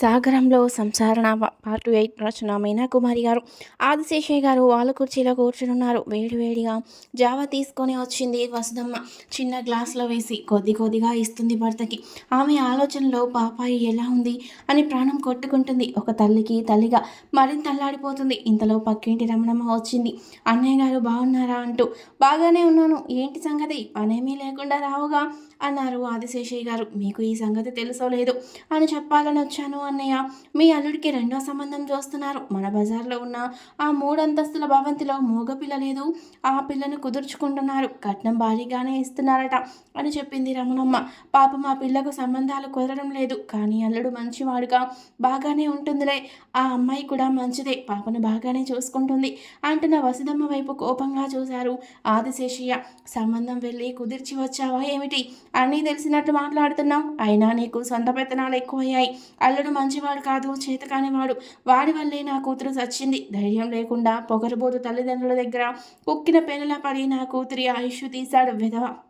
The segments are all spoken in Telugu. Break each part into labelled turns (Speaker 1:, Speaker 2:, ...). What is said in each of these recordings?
Speaker 1: సాగరంలో సంసారణ పార్ట్ ఎయిట్ రచన మీనా కుమారి గారు ఆదిశేషయ్య గారు వాళ్ళ కుర్చీలో కూర్చునున్నారు. వేడివేడిగా జావ తీసుకొని వచ్చింది వసుదమ్మ చిన్న గ్లాసులో వేసి కొద్ది కొద్దిగా ఇస్తుంది భర్తకి. ఆమె ఆలోచనలో పాపాయి ఎలా ఉంది? అని ప్రాణం కొట్టుకుంటుంది. ఒక తల్లికి తల్లిగా మరింత అల్లాడిపోతుంది. ఇంతలో పక్కింటి రమణమ్మ వచ్చింది. అన్నయ్య గారు బాగున్నారా? అంటూ బాగానే ఉన్నాను. ఏంటి సంగతి? పనేమీ లేకుండా రావుగా. అన్నారు ఆదిశేషయ్య గారు. మీకు ఈ సంగతి తెలుసో లేదు అని చెప్పాలని వచ్చాను అన్నయ్య. మీ అల్లుడికి రెండో సంబంధం చూస్తున్నారు. మన బజార్లో ఉన్న ఆ మూడంతస్తుల భవంతిలో మూగ పిల్ల లేదు. ఆ పిల్లను కుదుర్చుకుంటున్నారు. కట్నం భారీగానే ఇస్తున్నారట అని చెప్పింది రమణమ్మ. పాపం ఆ పిల్లకు సంబంధాలు కుదరడం లేదు. కానీ అల్లుడు మంచివాడుగా బాగానే ఉంటుందిలే. ఆ అమ్మాయి కూడా మంచిదే. పాపను బాగానే చూసుకుంటుంది అంటున్న వసుదమ్మ వైపు కోపంగా చూశారు ఆదిశేషయ్య. సంబంధం వెళ్ళి కుదిర్చి వచ్చావా ఏమిటి? అన్నీ తెలిసినట్టు మాట్లాడుతున్నావు. అయినా నీకు సొంత పెత్తనాలు ఎక్కువయ్యాయి. అల్లుడు మంచివాడు కాదు చేతకానివాడు. వాడి వల్లే నా కూతురు చచ్చింది. ధైర్యం లేకుండా పొగరబోతు తల్లిదండ్రుల దగ్గర కుక్కిన పెనుల పడి నా కూతురి ఆయుష్ తీశాడు విధవ.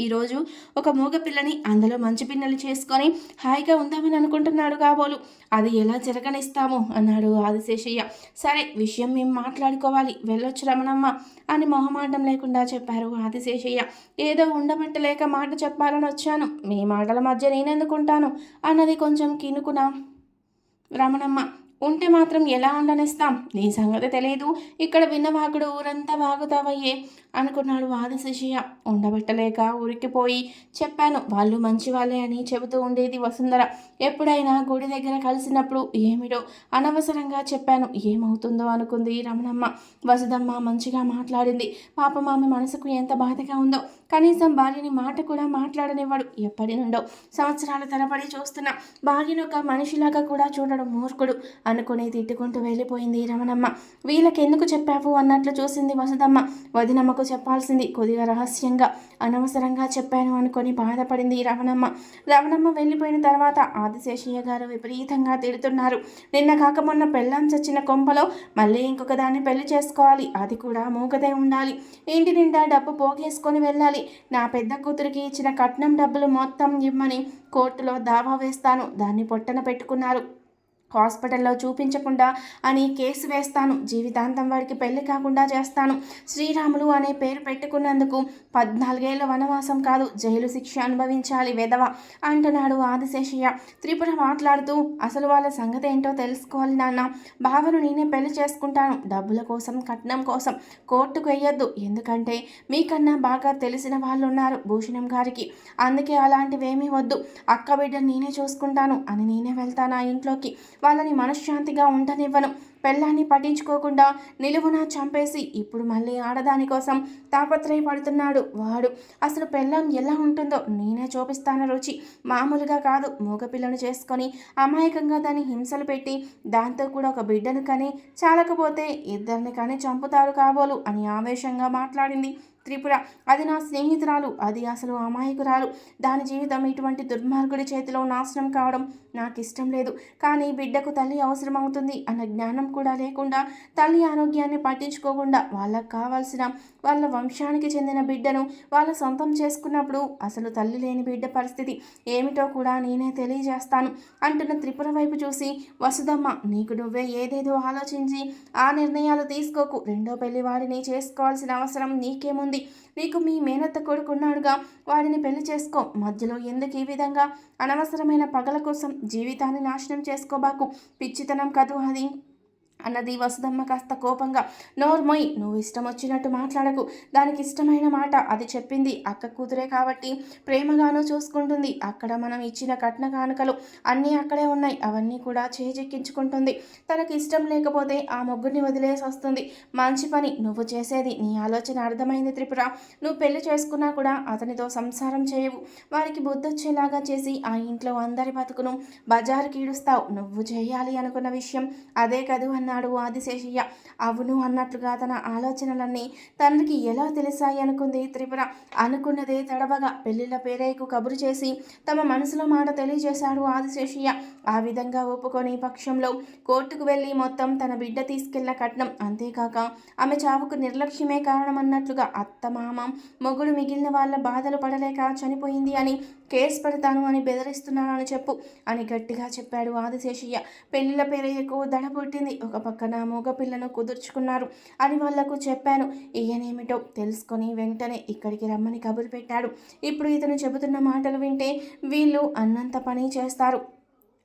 Speaker 1: ఈరోజు ఒక మూగ పిల్లని అందులో మంచి పిన్నెలు చేసుకొని హాయిగా ఉందామని అనుకుంటున్నాడు కాబోలు. అది ఎలా జరగనిస్తాము అన్నాడు ఆదిశేషయ్య. సరే విషయం మేము మాట్లాడుకోవాలి. వెళ్ళొచ్చు రమణమ్మ అని మొహమాటం లేకుండా చెప్పారు ఆదిశేషయ్య. ఏదో ఉండబట్టలేక మాట చెప్పాలని వచ్చాను. మీ మాటల మధ్య నేనెందుకుంటాను అన్నది కొంచెం కినుకున రమణమ్మ. ఉంటే మాత్రం ఎలా ఉండనిస్తాం? నీ సంగతి తెలియదు ఇక్కడ విన్నవాకుడు ఊరంతా వాగుతావయ్యే. అనుకున్నాడు ఆదిశిషయ్య. ఉండబట్టలేక ఉరికిపోయి చెప్పాను వాళ్ళు మంచి వాళ్ళే అని చెబుతూ ఉండేది వసుంధర. ఎప్పుడైనా గుడి దగ్గర కలిసినప్పుడు ఏమిటో అనవసరంగా చెప్పాను. ఏమవుతుందో అనుకుంది రమణమ్మ. వసుదమ్మ మంచిగా మాట్లాడింది. పాపం ఆమె మనసుకు ఎంత బాధగా ఉందో. కనీసం భార్యని మాట కూడా మాట్లాడనివ్వడు. ఎప్పటి నుండో సంవత్సరాల తరబడి చూస్తున్న. భార్యను ఒక మనిషిలాగా కూడా చూడడం మూర్ఖుడు అనుకుని తిట్టుకుంటూ వెళ్ళిపోయింది రమణమ్మ. వీళ్ళకెందుకు చెప్పావు? అన్నట్లు చూసింది వసుదమ్మ వదినమ్మ వదినమ్మకు చెప్పాల్సింది. కొద్దిగా రహస్యంగా అనవసరంగా చెప్పాను అనుకొని బాధపడింది రవణమ్మ రవణమ్మ వెళ్ళిపోయిన తర్వాత ఆదిశేషయ్య గారు విపరీతంగా తిడుతున్నారు. నిన్న కాక మొన్న పెళ్ళాం చచ్చిన కొంపలో మళ్ళీ ఇంకొక దాన్ని పెళ్ళి చేసుకోవాలి. అది కూడా మూగదే ఉండాలి. ఇంటి నిండా డబ్బు పోగేసుకొని వెళ్ళాలి. నా పెద్ద కూతురికి ఇచ్చిన కట్నం డబ్బులు మొత్తం ఇవ్వమని కోర్టులో దావా వేస్తాను. దాన్ని పొట్టన పెట్టుకున్నారు. హాస్పిటల్లో చూపించకుండా అని కేసు వేస్తాను. జీవితాంతం వాడికి పెళ్ళి కాకుండా చేస్తాను. శ్రీరాములు అనే పేరు పెట్టుకున్నందుకు పద్నాలుగేళ్ళ వనవాసం కాదు జైలు శిక్ష అనుభవించాలి వెధవ అంటున్నాడు ఆదిశేషయ్య. త్రిపుర మాట్లాడుతూ అసలు వాళ్ళ సంగతి ఏంటో తెలుసుకోవాలి నాన్న. బావను నేనే పెళ్ళి చేసుకుంటాను. డబ్బుల కోసం కట్నం కోసం. కోర్టుకు వెయ్యొద్దు. ఎందుకంటే మీకన్నా బాగా తెలిసిన వాళ్ళు ఉన్నారు భూషణం గారికి. అందుకే అలాంటివేమీ వద్దు. అక్క బిడ్డ నేనే చూసుకుంటాను అని నేనే వెళ్తాను ఆ ఇంట్లోకి. వాళ్ళని మనశ్శాంతిగా ఉండనివ్వను. పెళ్ళాన్ని పట్టించుకోకుండా నిలువున చంపేసి ఇప్పుడు మళ్ళీ ఆడదాని కోసం తాపత్రయపడుతున్నాడు వాడు. అసలు పెళ్ళం ఎలా ఉంటుందో నేనే చూపిస్తాను రుచి. మామూలుగా కాదు మూగపిల్లను చేసుకొని అమాయకంగా దాన్ని హింసలు పెట్టి దాంతో కూడా ఒక బిడ్డను కానీ చాలకపోతే ఇద్దరిని కానీ చంపుతారు కాబోలు అని ఆవేశంగా మాట్లాడింది త్రిపుర. అది నా స్నేహితురాలు అది అసలు అమాయకురాలు. దాని జీవితం ఇటువంటి దుర్మార్గుడి చేతిలో నాశనం కావడం నాకు ఇష్టం లేదు. కానీ బిడ్డకు తల్లి అవసరం అవుతుంది అన్న జ్ఞానం కూడా లేకుండా తల్లి ఆరోగ్యాన్ని పట్టించుకోకుండా వాళ్ళకు కావాల్సిన వాళ్ళ వంశానికి చెందిన బిడ్డను వాళ్ళ సొంతం చేసుకున్నప్పుడు అసలు తల్లి లేని బిడ్డ పరిస్థితి ఏమిటో కూడా నేనే తెలియజేస్తాను అంటున్న త్రిపుర వైపు చూసి వసుదమ్మ నీకు నువ్వే ఏదేదో ఆలోచించి ఆ నిర్ణయాలు తీసుకోకు. రెండో పెళ్ళి వాడిని చేసుకోవాల్సిన అవసరం నీకేముంది? నీకు మీ మేనత్త కొడుకున్నాడుగా వాడిని పెళ్ళి చేసుకో. మధ్యలో ఎందుకు ఈ విధంగా? అనవసరమైన పగల కోసం జీవితాన్ని నాశనం చేసుకోబాకు. పిచ్చితనం కదూ అది. అన్నది వసుదమ్మ కాస్త కోపంగా నోర్మొయ్ నువ్వు ఇష్టం వచ్చినట్టు మాట్లాడకు. దానికి ఇష్టమైన మాట అది చెప్పింది అక్క కూతురే కాబట్టి ప్రేమగానూ చూసుకుంటుంది. అక్కడ మనం ఇచ్చిన కట్న కానుకలు అన్నీ అక్కడే ఉన్నాయి. అవన్నీ కూడా చేజెక్కించుకుంటుంది. తనకి ఇష్టం లేకపోతే ఆ ముగ్గురిని వదిలేసి వస్తుంది. మంచి పని నువ్వు చేసేది నీ ఆలోచన అర్థమైంది త్రిపుర. నువ్వు పెళ్ళి చేసుకున్నా కూడా అతనితో సంసారం చేయవు. వారికి బుద్ధొచ్చేలాగా చేసి ఆ ఇంట్లో అందరి బతుకును బజారుకి ఈడుస్తావు. నువ్వు చేయాలి అనుకున్న విషయం అదే కదూ అన్న అన్నాడు ఆదిశేషయ్య. అవును అన్నట్లుగా తన ఆలోచనలన్నీ తండ్రికి ఎలా తెలిసాయి అనుకుంది త్రిపుర. అనుకున్నదే తడవగా పెళ్ళిళ్ళ పేరేకు కబురు చేసి తమ మనసులో మాట తెలియజేశాడు ఆదిశేషయ్య. ఆ విధంగా ఒప్పుకొని పక్షంలో కోర్టుకు వెళ్ళి మొత్తం తన బిడ్డ తీసుకెళ్ళిన కట్నం. అంతేకాక ఆమె చావుకు నిర్లక్ష్యమే కారణమన్నట్లుగా అత్త మామ మొగుడు మిగిలిన వాళ్ళ బాధలు పడలేక చనిపోయింది అని కేసు పెడతాను అని బెదిరిస్తున్నానని చెప్పు అని గట్టిగా చెప్పాడు ఆదిశేషయ్య. పెళ్ళిళ్ళ పేరేకు దడ పుట్టింది. ఒక పక్కన మగపిల్లను కుదుర్చుకున్నారు. అని వాళ్ళకు చెప్పాను. ఈయనేమిటో తెలుసుకొని వెంటనే ఇక్కడికి రమ్మని కబురు పెట్టాడు. ఇప్పుడు ఇతను చెబుతున్న మాటలు వింటే వీళ్ళు అన్నంత పని చేస్తారు.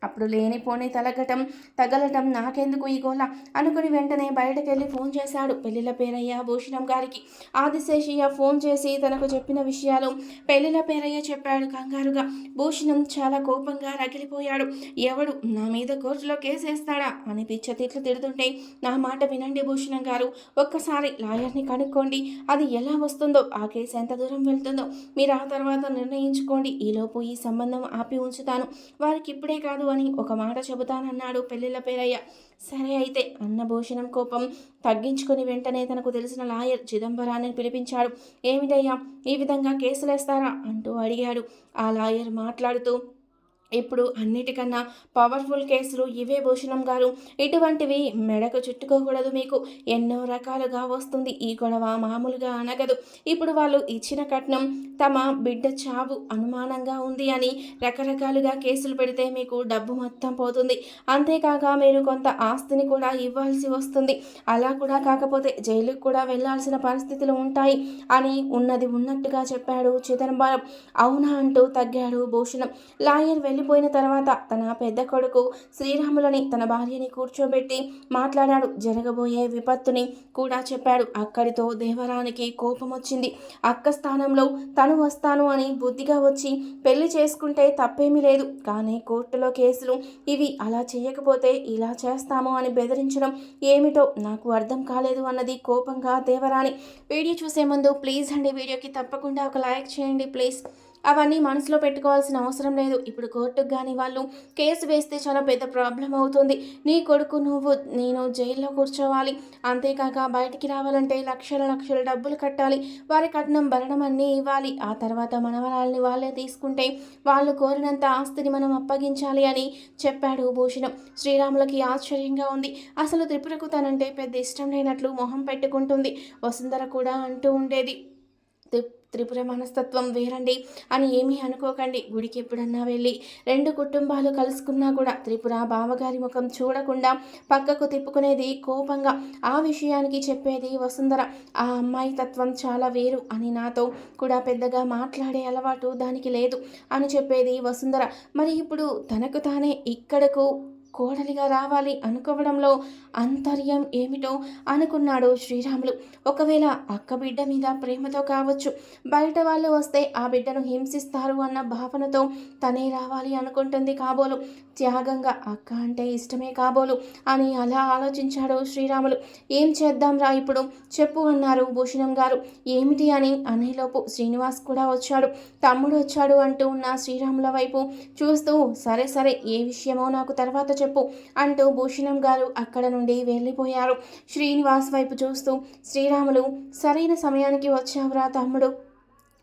Speaker 1: అప్పుడు లేనిపోని తలగటం తగలటం నాకెందుకు ఈ గోల? అనుకుని వెంటనే బయటకెళ్ళి ఫోన్ చేశాడు పెళ్ళిల పేరయ్య భూషణం గారికి. ఆదిశేషయ్య ఫోన్ చేసి తనకు చెప్పిన విషయాలు పెళ్ళిల పేరయ్య చెప్పాడు కంగారుగా. భూషణం చాలా కోపంగా రగిలిపోయాడు. ఎవడు? నా మీద కోర్టులో కేసేస్తాడా? అని పిచ్చ తిట్లు తిడుతుంటే నా మాట వినండి భూషణం గారు. ఒక్కసారి లాయర్ని కనుక్కోండి. అది ఎలా వస్తుందో ఆ కేసు ఎంత దూరం వెళ్తుందో. మీరు ఆ తర్వాత నిర్ణయించుకోండి. ఈలోపు ఈ సంబంధం ఆపి ఉంచుతాను. వారికి ఇప్పుడే కాదు అని ఒక మాట చెబుతానన్నాడు పెళ్ళిళ్ళ పేరయ్య. సరే అయితే అన్నభూషణం కోపం తగ్గించుకుని వెంటనే తనకు తెలిసిన లాయర్ చిదంబరాన్ని పిలిపించాడు. ఏమిటయ్యా ఈ విధంగా కేసులేస్తారా? అంటూ అడిగాడు. ఆ లాయర్ మాట్లాడుతూ ఇప్పుడు అన్నిటికన్నా పవర్ఫుల్ కేసులు ఇవే భూషణం గారు. ఇటువంటివి మెడకు చుట్టుకోకూడదు మీకు. ఎన్నో రకాలుగా వస్తుంది. ఈ గొడవ మామూలుగా అనగదు. ఇప్పుడు వాళ్ళు ఇచ్చిన కట్నం తమ బిడ్డ చావు అనుమానంగా ఉంది అని రకరకాలుగా కేసులు పెడితే మీకు డబ్బు మొత్తం పోతుంది. అంతేకాక మీరు కొంత ఆస్తిని కూడా ఇవ్వాల్సి వస్తుంది. అలా కూడా కాకపోతే జైలుకు కూడా వెళ్ళాల్సిన పరిస్థితులు ఉంటాయి అని ఉన్నది ఉన్నట్టుగా చెప్పాడు చిదంబరం. అవునా అంటూ తగ్గాడు భూషణం. లాయర్ వెళ్ళి వెళ్ళిపోయిన తర్వాత తన పెద్ద కొడుకు శ్రీరాములని తన భార్యని కూర్చోబెట్టి మాట్లాడాడు. జరగబోయే విపత్తుని కూడా చెప్పాడు. అక్కడితో దేవరానికి కోపం వచ్చింది. అక్క స్థానంలో తను వస్తాను అని బుద్ధిగా వచ్చి పెళ్ళి చేసుకుంటే తప్పేమీ లేదు. కానీ కోర్టులో కేసులు ఇవి అలా చేయకపోతే ఇలా చేస్తాము అని బెదిరించడం ఏమిటో నాకు అర్థం కాలేదు అన్నది కోపంగా దేవరాణి. వీడియో చూసే ముందు ప్లీజ్ అండి వీడియోకి తప్పకుండా ఒక లైక్ చేయండి. ప్లీజ్. అవన్నీ మనసులో పెట్టుకోవాల్సిన అవసరం లేదు. ఇప్పుడు కోర్టుకు కానీ వాళ్ళు కేసు వేస్తే చాలా పెద్ద ప్రాబ్లం అవుతుంది. నీ కొడుకు నువ్వు నేను జైల్లో కూర్చోవాలి. అంతేకాక బయటికి రావాలంటే లక్షల లక్షల డబ్బులు కట్టాలి. వారి కట్నం భరణం అన్నీ ఇవ్వాలి. ఆ తర్వాత మనవరాల్ని వాళ్ళే తీసుకుంటే వాళ్ళు కోరినంత ఆస్తిని మనం అప్పగించాలి అని చెప్పాడు భూషణం. శ్రీరాములకి ఆశ్చర్యంగా ఉంది. అసలు త్రిపురకు తనంటే పెద్ద ఇష్టం లేనట్లు మొహం పెట్టుకుంటుంది. వసుంధర కూడా అంటూ ఉండేది. త్రిపుర మనస్తత్వం వేరండి అని ఏమీ అనుకోకండి. గుడికి ఎప్పుడన్నా వెళ్ళి రెండు కుటుంబాలు కలుసుకున్నా కూడా త్రిపుర బావగారి ముఖం చూడకుండా పక్కకు తిప్పుకునేది కోపంగా ఆ విషయానికి చెప్పేది వసుంధర. ఆ అమ్మాయి తత్వం చాలా వేరు అని నాతో కూడా పెద్దగా మాట్లాడే అలవాటు దానికి లేదు అని చెప్పేది వసుంధర. మరి ఇప్పుడు తనకు తానే ఇక్కడకు కోడలిగా రావాలి అనుకోవడంలో అంతర్యం ఏమిటో అనుకున్నాడు శ్రీరాములు. ఒకవేళ అక్క బిడ్డ మీద ప్రేమతో కావచ్చు బయట వాళ్ళు వస్తే ఆ బిడ్డను హింసిస్తారు అన్న భావనతో తనే రావాలి అనుకుంటుంది కాబోలు. త్యాగంగా అక్క అంటే ఇష్టమే కాబోలు అని అలా ఆలోచించాడు శ్రీరాములు. ఏం చేద్దాం రా ఇప్పుడు? చెప్పు అన్నారు భూషణం గారు. ఏమిటి అని అనేలోపు శ్రీనివాస్ కూడా వచ్చాడు. తమ్ముడు వచ్చాడు అంటూ ఉన్న శ్రీరాముల వైపు చూస్తూ సరే సరే ఏ విషయమో నాకు తర్వాత చెప్పు అంటూ భూషణం గారు అక్కడ నుండి వెళ్ళిపోయారు. శ్రీనివాస్ వైపు చూస్తూ శ్రీరాములు సరైన సమయానికి వచ్చావురా తమ్ముడు.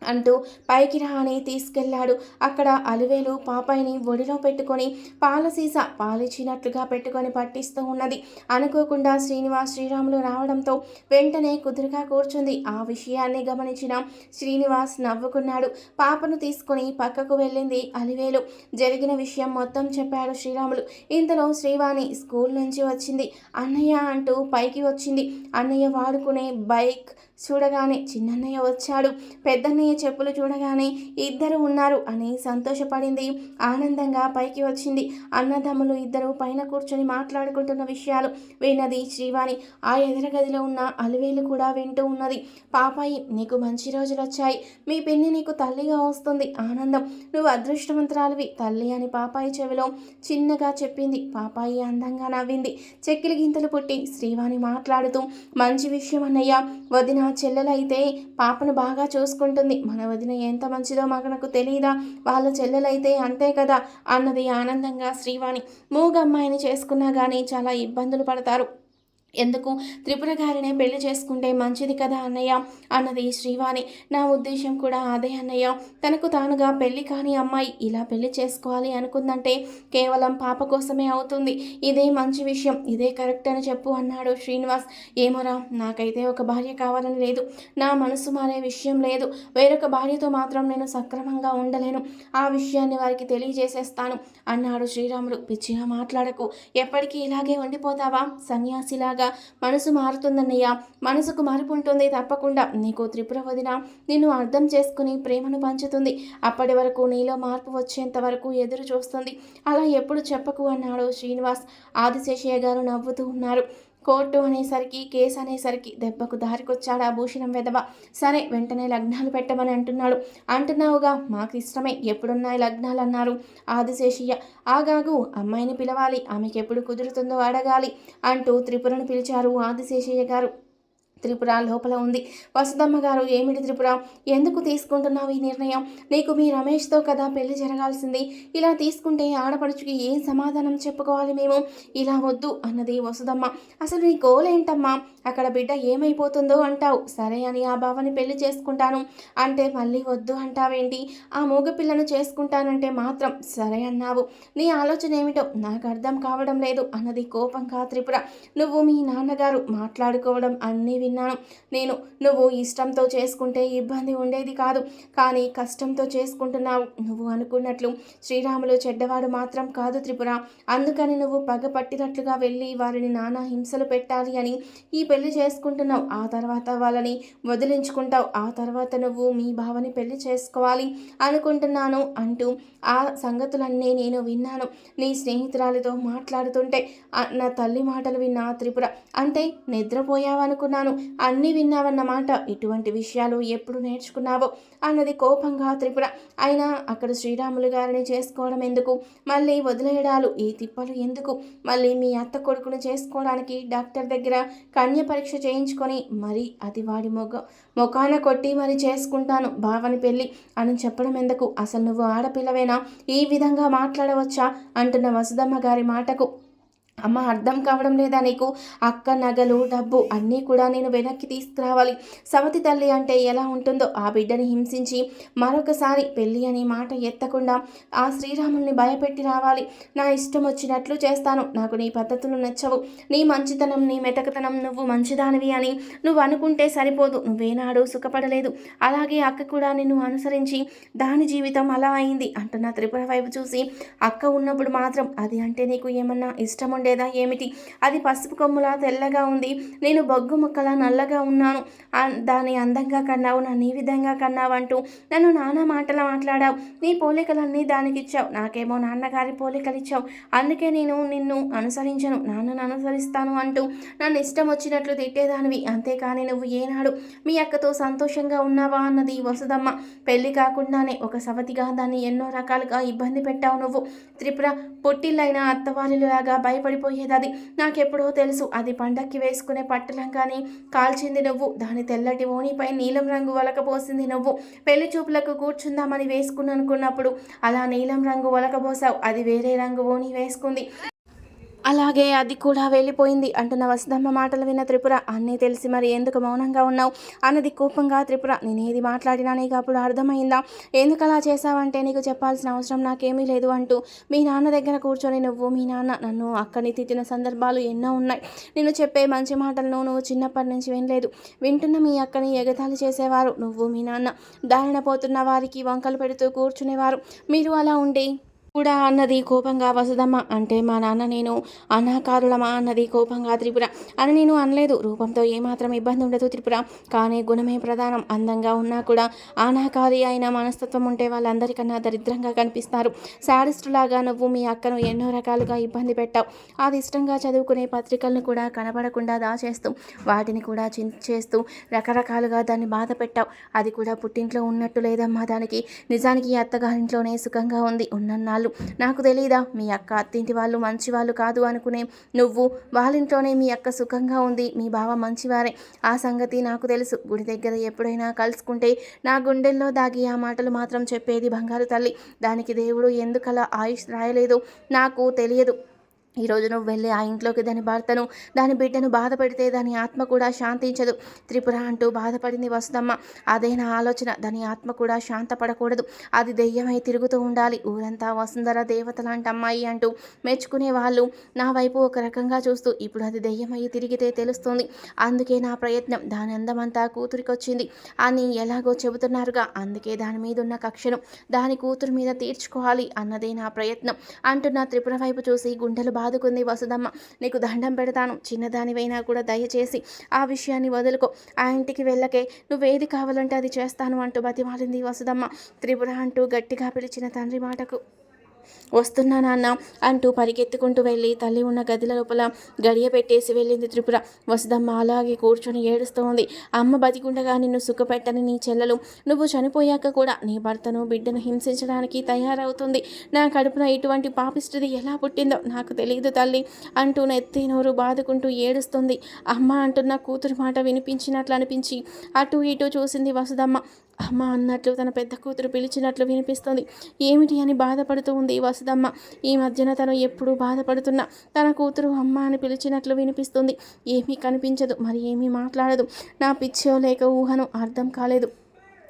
Speaker 1: అంటూ పైకి రాని తీసుకెళ్ళాడు. అక్కడ అలివేలు పాపాయిని ఒడిలో పెట్టుకొని పాల సీస పాలిచ్చినట్లుగా పెట్టుకొని పట్టిస్తూ ఉన్నది. అనుకోకుండా శ్రీనివాస్ శ్రీరాములు రావడంతో వెంటనే కుదురుగా కూర్చుంది. ఆ విషయాన్ని గమనించిన శ్రీనివాస్ నవ్వుకున్నాడు. పాపను తీసుకుని పక్కకు వెళ్ళింది అలివేలు. జరిగిన విషయం మొత్తం చెప్పాడు శ్రీరాములు. ఇంతలో శ్రీవాణి స్కూల్ నుంచి వచ్చింది. అన్నయ్య అంటూ పైకి వచ్చింది. అన్నయ్య వాడుకునే బైక్ చూడగానే చిన్నన్నయ్య వచ్చాడు. పెద్దన్నయ్య చెప్పులు చూడగానే ఇద్దరు ఉన్నారు అని సంతోషపడింది. ఆనందంగా పైకి వచ్చింది. అన్నదమ్ములు ఇద్దరు పైన కూర్చొని మాట్లాడుకుంటున్న విషయాలు విన్నది శ్రీవాణి. ఆ ఎదురగదిలో ఉన్న అలివేలు కూడా వింటూ ఉన్నది. పాపాయి నీకు మంచి రోజులు వచ్చాయి. మీ పిన్ని నీకు తల్లిగా వస్తుంది. ఆనందం నువ్వు అదృష్టవంతురాలివి తల్లి అని పాపాయి చెవిలో చిన్నగా చెప్పింది. పాపాయి అందంగా నవ్వింది. చెక్కిలి గింతలు పుట్టి శ్రీవాణి మాట్లాడుతూ మంచి విషయం అన్నయ్య వదిన చెల్లెలైతే పాపను బాగా చూసుకుంటుంది. మన వదిన ఎంత మంచిదో నాకు తెలియదా వాళ్ళ చెల్లెలైతే అంతే కదా? అన్నది ఆనందంగా శ్రీవాణి. మూగమ్మాయిని చేసుకున్నా కానీ చాలా ఇబ్బందులు పడతారు. ఎందుకు? త్రిపుర గారినే పెళ్ళి చేసుకుంటే మంచిది కదా అన్నయ్య? అన్నది శ్రీవాణి. నా ఉద్దేశం కూడా అదే అన్నయ్య. తనకు తానుగా పెళ్ళి కాని అమ్మాయి ఇలా పెళ్ళి చేసుకోవాలి అనుకుందంటే కేవలం పాప కోసమే అవుతుంది. ఇదే మంచి విషయం. ఇదే కరెక్ట్ అని చెప్పు అన్నాడు శ్రీనివాస్. ఏమోరా నాకైతే ఒక భార్య కావాలని లేదు. నా మనసు మారే విషయం లేదు. వేరొక భార్యతో మాత్రం నేను సక్రమంగా ఉండలేను. ఆ విషయాన్ని వారికి తెలియజేసేస్తాను అన్నాడు శ్రీరాములు పిచ్చిగా మాట్లాడకు. ఎప్పటికీ ఇలాగే ఉండిపోతావా? సన్యాసిలాగా మనసు మారుతుందన్నయ్య. మనసుకు మార్పు ఉంటుంది తప్పకుండా. నీకు త్రిపుర వదిన. నిన్ను అర్థం చేసుకుని ప్రేమను పంచుతుంది. అప్పటి వరకు నీలో మార్పు వచ్చేంత వరకు ఎదురు చూస్తుంది. అలా ఎప్పుడు చెప్పకు అన్నాడు శ్రీనివాస్. ఆదిశేషయ్య గారు నవ్వుతూ ఉన్నారు. కోర్టు అనేసరికి కేసు అనేసరికి దెబ్బకు దారికొచ్చాడు ఆ భూషణం వెదవ సరే వెంటనే లగ్నాలు పెట్టమని అంటున్నాడు. అంటున్నావుగా మాకు ఇష్టమే. ఎప్పుడున్నాయి లగ్నాలు అన్నారు. ఆదిశేషయ్య ఆగాగు అమ్మాయిని పిలవాలి. ఆమెకి ఎప్పుడు కుదురుతుందో అడగాలి అంటూ త్రిపురను పిలిచారు ఆదిశేషయ్య గారు. త్రిపుర లోపల ఉంది. వసుదమ్మ గారు ఏమిటి త్రిపుర? ఎందుకు తీసుకుంటున్నావు ఈ నిర్ణయం? నీకు మీ రమేష్తో కదా పెళ్ళి జరగాల్సింది. ఇలా తీసుకుంటే ఆడపడుచుకి ఏం సమాధానం చెప్పుకోవాలి మేము? ఇలా వద్దు అన్నది వసుదమ్మ అసలు నీ గోల్ ఏంటమ్మా? అక్కడ బిడ్డ ఏమైపోతుందో అంటావు. సరే అని ఆ బావని పెళ్ళి చేసుకుంటాను. అంటే మళ్ళీ వద్దు అంటావేంటి? ఆ మూగపిల్లను చేసుకుంటానంటే మాత్రం సరే అన్నావు. నీ ఆలోచన ఏమిటో నాకు అర్థం కావడం లేదు అన్నది కోపంగా త్రిపుర. నువ్వు మీ నాన్నగారు మాట్లాడుకోవడం అన్నీ విన్నాను. నేను నువ్వు ఇష్టంతో చేసుకుంటే ఇబ్బంది ఉండేది కాదు. కానీ కష్టంతో చేసుకుంటున్నావు నువ్వు అనుకున్నట్లు. శ్రీరాములు చెడ్డవాడు మాత్రం కాదు త్రిపుర. అందుకని నువ్వు పగ పట్టినట్లుగా వెళ్ళి వారిని నానా హింసలు పెట్టాలి అని ఈ పెళ్ళి చేసుకుంటున్నావు. ఆ తర్వాత వాళ్ళని వదిలించుకుంటావు. ఆ తర్వాత నువ్వు మీ భావని పెళ్ళి చేసుకోవాలి అనుకుంటున్నాను అంటూ ఆ సంగతులన్నీ నేను విన్నాను. నీ స్నేహితురాలితో మాట్లాడుతుంటే నా తల్లి మాటలు విన్నా త్రిపుర అంటే నిద్రపోయావనుకున్నాను. అన్నీ విన్నావన్నమాట. ఇటువంటి విషయాలు ఎప్పుడు నేర్చుకున్నావో? అన్నది కోపంగా త్రిపుర. అయినా అక్కడ శ్రీరాములు గారిని చేసుకోవడం ఎందుకు? మళ్ళీ వదిలేయడాలు ఈ తిప్పలు ఎందుకు? మళ్ళీ మీ అత్త కొడుకును చేసుకోవడానికి డాక్టర్ దగ్గర కన్య పరీక్ష చేయించుకొని మరి అది వాడి మొగ మొఖాన కొట్టి మరి చేసుకుంటాను భావని పెళ్ళి అని చెప్పడం ఎందుకు? అసలు నువ్వు ఆడపిల్లవేనా? ఈ విధంగా మాట్లాడవచ్చా? అంటున్న వసుదమ్మ గారి మాటకు అమ్మ అర్థం కావడం లేదా నీకు? అక్క నగలు డబ్బు అన్నీ కూడా నేను వెనక్కి తీసుకురావాలి. సవతి తల్లి అంటే ఎలా ఉంటుందో ఆ బిడ్డని హింసించి మరొకసారి పెళ్ళి అనే మాట ఎత్తకుండా ఆ శ్రీరాముల్ని భయపెట్టి రావాలి. నా ఇష్టం వచ్చినట్లు చేస్తాను. నాకు నీ పద్ధతులు నచ్చవు. నీ మంచితనం నీ మెతకతనం నువ్వు మంచిదానివి అని నువ్వు అనుకుంటే సరిపోదు. నువ్వేనాడు సుఖపడలేదు. అలాగే అక్క కూడా నిన్ను అనుసరించి దాని జీవితం అలా అయింది అంటున్న త్రిపుర వైపు చూసి అక్క ఉన్నప్పుడు మాత్రం అది అంటే నీకు ఏమన్నా ఇష్టం ఉండే లేదా ఏమిటి? అది పసుపు కొమ్ములా తెల్లగా ఉంది. నేను బొగ్గు ముక్కలా నల్లగా ఉన్నాను. దాన్ని అందంగా కన్నావు నన్ను ఈ విధంగా కన్నావు అంటూ నన్ను నానా మాటలు మాట్లాడావు. నీ పోలికలన్నీ దానికి ఇచ్చావు నాకేమో నాన్నగారి పోలికలు ఇచ్చావు అందుకే నేను నిన్ను అనుసరించను. నాన్నను అనుసరిస్తాను అంటూ నన్ను ఇష్టం వచ్చినట్లు తిట్టేదానివి. అంతేకాని నువ్వు ఏనాడు మీ అక్కతో సంతోషంగా ఉన్నావా అన్నది వసుదమ్మ. పెళ్ళి కాకుండానే ఒక సవతిగా దాన్ని ఎన్నో రకాలుగా ఇబ్బంది పెట్టావు నువ్వు. త్రిపుర పొట్టిల్లైన అత్తవారిలాగా భయపడి వెళ్ళిపోయేదది అది. నాకెప్పుడో తెలుసు అది పండక్కి వేసుకునే పట్టలంగానే కాల్చింది నువ్వు. దాని తెల్లటి ఓనిపై నీలం రంగు వలకపోసింది నువ్వు. పెళ్ళి చూపులకు కూర్చుందామని వేసుకుని అనుకున్నప్పుడు అలా నీలం రంగు వలకబోసావు అది వేరే రంగు ఓని వేసుకుంది. అలాగే అది కూడా వెళ్ళిపోయింది. అంటున్న వసుదమ్మ మాటలు విన్న త్రిపుర అన్నీ తెలిసి మరి ఎందుకు మౌనంగా ఉన్నావు? అన్నది కోపంగా త్రిపుర నేను ఏది మాట్లాడినా నీకు అప్పుడు అర్థమైందా? ఎందుకు అలా చేసావంటే నీకు చెప్పాల్సిన అవసరం నాకేమీ లేదు అంటూ మీ నాన్న దగ్గర కూర్చొని నువ్వు మీ నాన్న నన్ను అక్కని తిట్టిన సందర్భాలు ఎన్నో ఉన్నాయి. నేను చెప్పే మంచి మాటలను నువ్వు చిన్నప్పటి నుంచి వినలేదు. వింటున్న మీ అక్కని ఎగతాళి చేసేవారు నువ్వు మీ నాన్న. దారిన పోతున్న వారికి వంకలు పెడుతూ కూర్చునేవారు. మీరు అలా ఉండి కూడా అన్నది కోపంగా వసుదమ్మ అంటే మా నాన్న నేను అనాకారులమా? అన్నది కోపంగా త్రిపుర. అని నేను అనలేదు. రూపంతో ఏమాత్రం ఇబ్బంది ఉండదు త్రిపుర. కానీ గుణమే ప్రధానం. అందంగా ఉన్నా కూడా అనాకారి అయిన మనస్తత్వం ఉంటే వాళ్ళందరికన్నా దరిద్రంగా కనిపిస్తారు. శాడిస్టులాగా నువ్వు మీ అక్కను ఎన్నో రకాలుగా ఇబ్బంది పెట్టావు. అది ఇష్టంగా చదువుకునే పత్రికలను కూడా కనపడకుండా దాచేస్తూ వాటిని కూడా చించేస్తూ రకరకాలుగా దాన్ని బాధ పెట్టావు. అది కూడా పుట్టింట్లో ఉన్నట్టు లేదమ్మా దానికి. నిజానికి అత్తగారింట్లోనే సుఖంగా ఉంది. ఉన్నన్నాళ్ళు వాళ్ళు. నాకు తెలియదా మీ అక్క అత్తింటి వాళ్ళు మంచివాళ్ళు కాదు అనుకునే నువ్వు. వాళ్ళింట్లోనే మీ అక్క సుఖంగా ఉంది మీ బావ మంచివారే. ఆ సంగతి నాకు తెలుసు. గుడి దగ్గర ఎప్పుడైనా కలుసుకుంటే నా గుండెల్లో దాగి ఆ మాటలు మాత్రం చెప్పేది బంగారు తల్లి. దానికి దేవుడు ఎందుకలా ఆయుష్ రాయలేదు? నాకు తెలియదు. ఈరోజు నువ్వు వెళ్ళి ఆ ఇంట్లోకి దాని భర్తను దాని బిడ్డను బాధ పెడితే దాని ఆత్మ కూడా శాంతించదు. త్రిపుర అంటూ బాధపడింది వస్తమ్మ అదే నా ఆలోచన. దాని ఆత్మ కూడా శాంతపడకూడదు. అది దెయ్యమై తిరుగుతూ ఉండాలి. ఊరంతా వసుంధర దేవత లాంటి అమ్మాయి అంటూ మెచ్చుకునే వాళ్ళు నా వైపు ఒక రకంగా చూస్తూ ఇప్పుడు అది దెయ్యమై తిరిగితే తెలుస్తుంది. అందుకే నా ప్రయత్నం. దాని అందమంతా కూతురికి వచ్చింది అని ఎలాగో చెబుతున్నారుగా. అందుకే దాని మీద ఉన్న కక్షను దాని కూతురు మీద తీర్చుకోవాలి అన్నదే నా ప్రయత్నం అంటున్న త్రిపుర వైపు చూసి గుండెలు బాదుకుంది వసుదమ్మ నీకు దండం పెడతాను. చిన్నదానివైనా కూడా దయచేసి ఆ విషయాన్ని వదులుకో. ఆ ఇంటికి వెళ్ళకే నువ్వేది కావాలంటే అది చేస్తాను అంటూ బతిమాలింది వసుదమ్మ త్రిపుర అంటూ గట్టిగా పిలిచిన తండ్రి మాటకు. వస్తున్నా నాన్న అంటూ పరిగెత్తుకుంటూ వెళ్ళి తల్లి ఉన్న గదిల లోపల గడియ పెట్టేసి వెళ్ళింది త్రిపుర. వసుదమ్మ అలాగే కూర్చొని ఏడుస్తోంది. అమ్మ బతికుండగా నిన్ను సుఖపెట్టని నీ చెల్లెలు నువ్వు చనిపోయాక కూడా నీ భర్తను బిడ్డను హింసించడానికి తయారవుతుంది. నా కడుపున ఇటువంటి పాపిష్టిది ఎలా పుట్టిందో నాకు తెలియదు తల్లి అంటూ నెత్తి నోరు బాదుకుంటూ ఏడుస్తుంది. అమ్మ అంటున్న కూతురు మాట వినిపించినట్లు అనిపించి అటు ఇటు చూసింది వసుదమ్మ అమ్మ అన్నట్లు తన పెద్ద కూతురు పిలిచినట్లు వినిపిస్తుంది. ఏమిటి అని బాధపడుతూ ఉంది వసుదమ్మ. ఈ మధ్యన తను ఎప్పుడూ బాధపడుతున్నా. తన కూతురు అమ్మ అని పిలిచినట్లు వినిపిస్తుంది. ఏమీ కనిపించదు. మరి ఏమీ మాట్లాడదు. నా పిచ్చో లేక ఊహను అర్థం కాలేదు.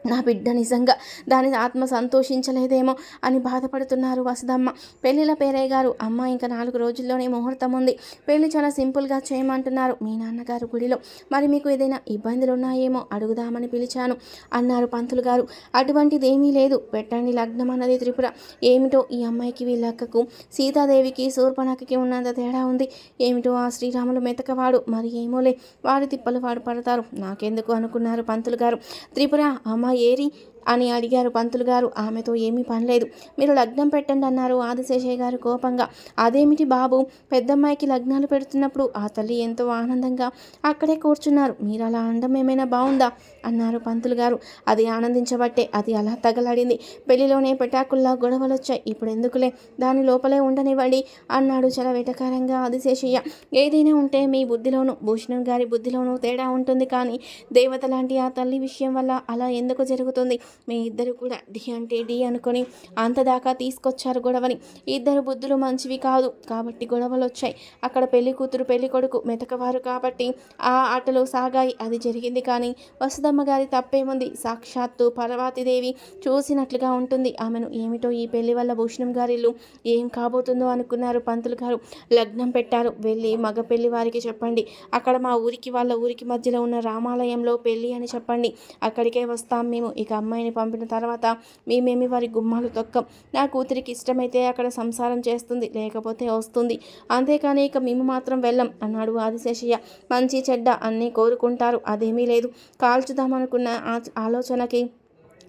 Speaker 1: నా బిడ్డ నిజంగా దాని ఆత్మ సంతోషించలేదేమో అని బాధపడుతున్నారు వసుదమ్మ. పెళ్ళిల పేరయ్య గారు అమ్మ ఇంకా నాలుగు రోజుల్లోనే ముహూర్తం ఉంది. పెళ్ళి చాలా సింపుల్గా చేయమంటున్నారు మీ నాన్నగారు గుడిలో. మరి మీకు ఏదైనా ఇబ్బందులు ఉన్నాయేమో అడుగుదామని పిలిచాను అన్నారు పంతులు గారు. అటువంటిది ఏమీ లేదు. పెట్టండి లగ్నం అన్నది త్రిపుర. ఏమిటో ఈ అమ్మాయికి వీళ్ళక్కకు సీతాదేవికి శూర్పణకి ఉన్నంత తేడా ఉంది. ఏమిటో ఆ శ్రీరాములు మెతకవాడు. మరి ఏమోలే. వారి తిప్పలు వాడు పడతారు. నాకెందుకు అనుకున్నారు పంతులు గారు. త్రిపుర అమ్మ Harry అని అడిగారు పంతులు గారు. ఆమెతో ఏమీ పనిలేదు. మీరు లగ్నం పెట్టండి అన్నారు ఆదిశేషయ్య గారు కోపంగా. అదేమిటి బాబు? పెద్దమ్మాయికి లగ్నాలు పెడుతున్నప్పుడు ఆ తల్లి ఎంతో ఆనందంగా అక్కడే కూర్చున్నారు. మీరు అలా అండం ఏమైనా బాగుందా అన్నారు పంతులు గారు. అది ఆనందించబట్టే అది అలా తగలడింది. పెళ్ళిలోనే పెటాకుల్లా గొడవలు వచ్చాయి ఇప్పుడు ఎందుకులే? దాని లోపలే ఉండనివ్వండి అన్నాడు చాలా వెటకారంగా ఆదిశేషయ్య. ఏదైనా ఉంటే మీ బుద్ధిలోనూ భూషణం గారి బుద్ధిలోనూ తేడా ఉంటుంది కానీ దేవత లాంటి ఆ తల్లి విషయం వల్ల అలా ఎందుకు జరుగుతుంది? మీ ఇద్దరు కూడా డి అంటే డి అనుకొని అంతదాకా తీసుకొచ్చారు గొడవని. ఇద్దరు బుద్ధులు మంచివి కాదు. కాబట్టి గొడవలు వచ్చాయి. అక్కడ పెళ్ళి కూతురు పెళ్ళి కొడుకు మెతకవారు కాబట్టి ఆ ఆటలు సాగాయి. అది జరిగింది కానీ వసుదమ్మ గారి తప్పేముంది? సాక్షాత్తు పర్వాతిదేవి చూసినట్లుగా ఉంటుంది. ఆమెను ఏమిటో ఈ పెళ్ళి వల్ల భూషణం గారిల్లు ఏం కాబోతుందో అనుకున్నారు పంతులు గారు. లగ్నం పెట్టారు. వెళ్ళి మగ పెళ్ళి వారికి చెప్పండి. అక్కడ మా ఊరికి వాళ్ళ ఊరికి మధ్యలో ఉన్న రామాలయంలో పెళ్ళి అని చెప్పండి. అక్కడికే వస్తాం మేము. ఇక అమ్మాయి అమ్మాయిని పంపిన తర్వాత మేమేమి వారి గుమ్మాలు తొక్కం. నా కూతురికి ఇష్టమైతే అక్కడ సంసారం చేస్తుంది లేకపోతే వస్తుంది. అంతేకాని ఇక మేము మాత్రం వెళ్ళం అన్నాడు ఆదిశేషయ్య. మంచి చెడ్డ అన్నీ కోరుకుంటారు అదేమీ లేదు. కాల్చుదామనుకున్న ఆలోచనకి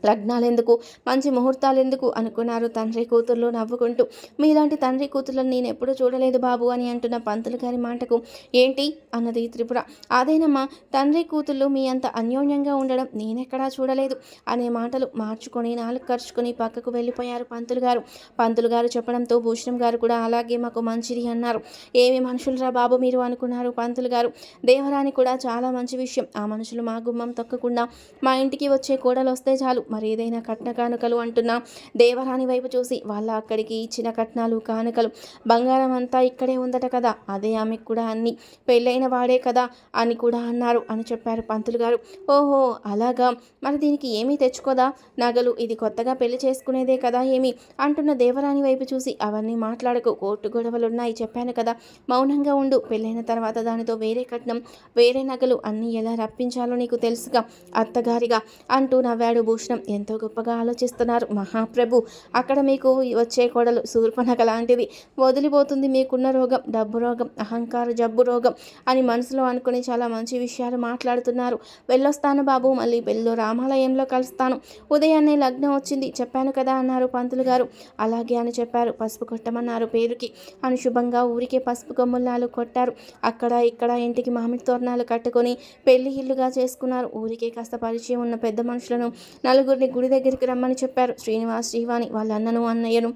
Speaker 1: లగ్నాలు ఎందుకు మంచి ముహూర్తాలు ఎందుకు అనుకున్నారు తండ్రి కూతుర్లు నవ్వుకుంటూ. మీలాంటి తండ్రి కూతుర్లను నేను ఎప్పుడూ చూడలేదు బాబు అని అంటున్న పంతులు గారి మాటకు. ఏంటి? అన్నది త్రిపుర. అదేనమ్మా తండ్రి కూతుర్లు మీ అంత అన్యోన్యంగా ఉండడం నేనెక్కడా చూడలేదు అనే మాటలు మార్చుకొని నాలుగు ఖర్చుకొని పక్కకు వెళ్ళిపోయారు పంతులు గారు. పంతులు గారు చెప్పడంతో భూషణం గారు కూడా అలాగే మాకు మంచిది అన్నారు. ఏమి మనుషులరా బాబు మీరు అనుకున్నారు పంతులు గారు. దేవరాని కూడా చాలా మంచి విషయం. ఆ మనుషులు మా గుమ్మం తొక్కకుండా మా ఇంటికి వచ్చే కోడలు వస్తే చాలు. మరి ఏదైనా కట్న కానుకలు అంటున్నా దేవరాని వైపు చూసి వాళ్ళ అక్కడికి ఇచ్చిన కట్నాలు కానుకలు బంగారం అంతా ఇక్కడే ఉందట కదా. అదే ఆమెకు కూడా అన్ని పెళ్ళైన వాడే కదా అని కూడా అన్నారు అని చెప్పారు పంతులు గారు. ఓహో అలాగా. మరి దీనికి ఏమీ తెచ్చుకోదా? నగలు ఇది కొత్తగా పెళ్ళి చేసుకునేదే కదా ఏమి? అంటున్న దేవరాని వైపు చూసి అవన్నీ మాట్లాడకు కోర్టు గొడవలున్నాయి చెప్పాను కదా. మౌనంగా ఉండు పెళ్ళైన తర్వాత దానితో వేరే కట్నం వేరే నగలు అన్నీ ఎలా రప్పించాలో నీకు తెలుసుగా అత్తగారిగా అంటూ నవ్వాడు భూషణం. ఎంతో గొప్పగా ఆలోచిస్తున్నారు. మహాప్రభు అక్కడ మీకు వచ్చే కొడలు శూర్పణక లాంటిది. వదిలిపోతుంది మీకున్న రోగం డబ్బు రోగం అహంకార జబ్బు రోగం అని మనసులో అనుకుని చాలా మంచి విషయాలు మాట్లాడుతున్నారు. వెళ్ళొస్తాను బాబు మళ్ళీ వెళ్ళో రామాలయంలో కలుస్తాను. ఉదయాన్నే లగ్నం వచ్చింది. చెప్పాను కదా అన్నారు పంతులు గారు. అలాగే అని చెప్పారు. పసుపు కొట్టమన్నారు పేరుకి అని శుభంగా ఊరికే పసుపు గమ్ములాలు కొట్టారు. అక్కడ ఇక్కడ ఇంటికి మామిడి తోరణాలు కట్టుకొని పెళ్ళి ఇల్లుగా చేసుకున్నారు. ఊరికే కాస్త పరిచయం ఉన్న పెద్ద మనుషులను నలుగురు నలుగురిని గుడి దగ్గరికి రమ్మని చెప్పారు. శ్రీనివాస్ శ్రీవాణి వాళ్ళ అన్నను అన్నయ్యను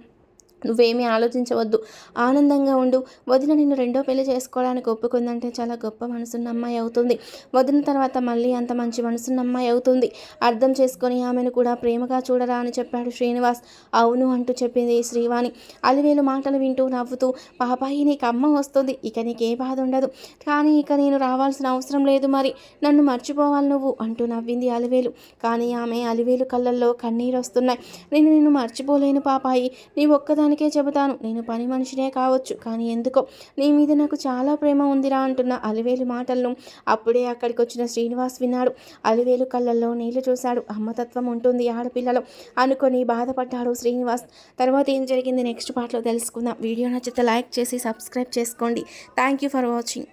Speaker 1: నువ్వేమీ ఆలోచించవద్దు. ఆనందంగా ఉండు. వదిన నిన్ను రెండో పెళ్ళి చేసుకోవడానికి ఒప్పుకుందంటే చాలా గొప్ప మనసున్న అమ్మాయి అవుతుంది. వదిన తర్వాత మళ్ళీ అంత మంచి మనసున్న అమ్మాయి అవుతుంది. అర్థం చేసుకొని ఆమెను కూడా ప్రేమగా చూడరా అని చెప్పాడు శ్రీనివాస్. అవును అంటూ చెప్పింది శ్రీవాణి. అలివేలు మాటలు వింటూ నవ్వుతూ పాపాయి నీకు అమ్మ వస్తుంది. ఇక నీకే బాధ ఉండదు. కానీ ఇక నేను రావాల్సిన అవసరం లేదు మరి. నన్ను మర్చిపోవాలి నువ్వు అంటూ నవ్వింది అలివేలు. కానీ ఆమె అలివేలు కళ్ళల్లో కన్నీరు వస్తున్నాయి నేను నిన్ను మర్చిపోలేను పాపాయి నీ ఒక్కదా నిజానికే చెబుతాను. నేను పని మనిషినే కావచ్చు. కానీ ఎందుకో? నీ మీద నాకు చాలా ప్రేమ ఉందిరా అంటున్న అలివేలు మాటలను అప్పుడే అక్కడికి వచ్చిన శ్రీనివాస్ విన్నాడు. అలివేలు కళ్ళల్లో నీళ్ళు చూశాడు. అమ్మతత్వం ఉంటుంది ఆడపిల్లలు అనుకొని బాధపడ్డాడు శ్రీనివాస్. తర్వాత ఏం జరిగింది నెక్స్ట్ పార్ట్లో తెలుసుకుందాం. వీడియో నచ్చితే లైక్ చేసి సబ్స్క్రైబ్ చేసుకోండి. Thank you for watching.